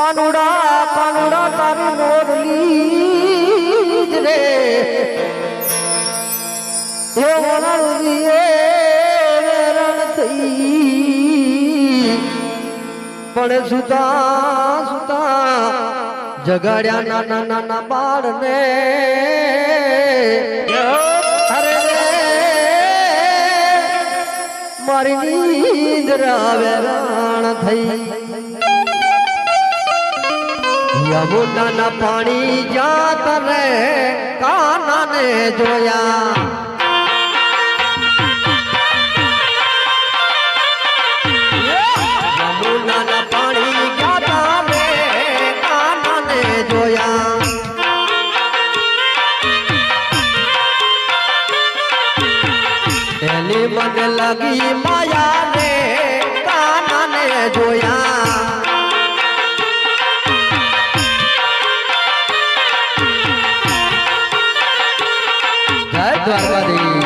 કાનુડા કાનુડા તારી મોરલી રે. એ વણાળું રણ થઈ. પણ સુતા સુતા જગાડ્યા નાના નાના બાળને. અરે મારી નીંદ રાવે રાણ થઈ. યમુનાના પાણી જાત રે કાનાને જોયા. યમુનાના પાણી જાત રે કાનાને જોયા. એની મને લાગી માયા રે કાનાને જોયા. જય દ્વારકાધીશ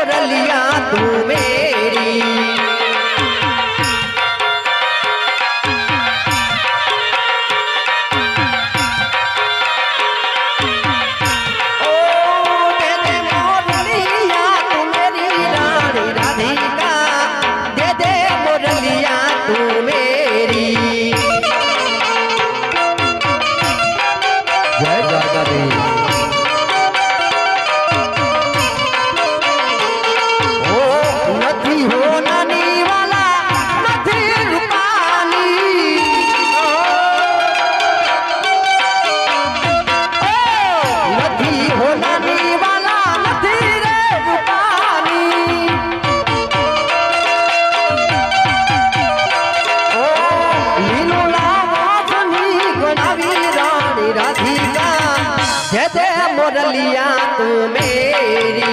मोरलिया तू मेरी ओ दे दे તે મોરલિયા તું મેરી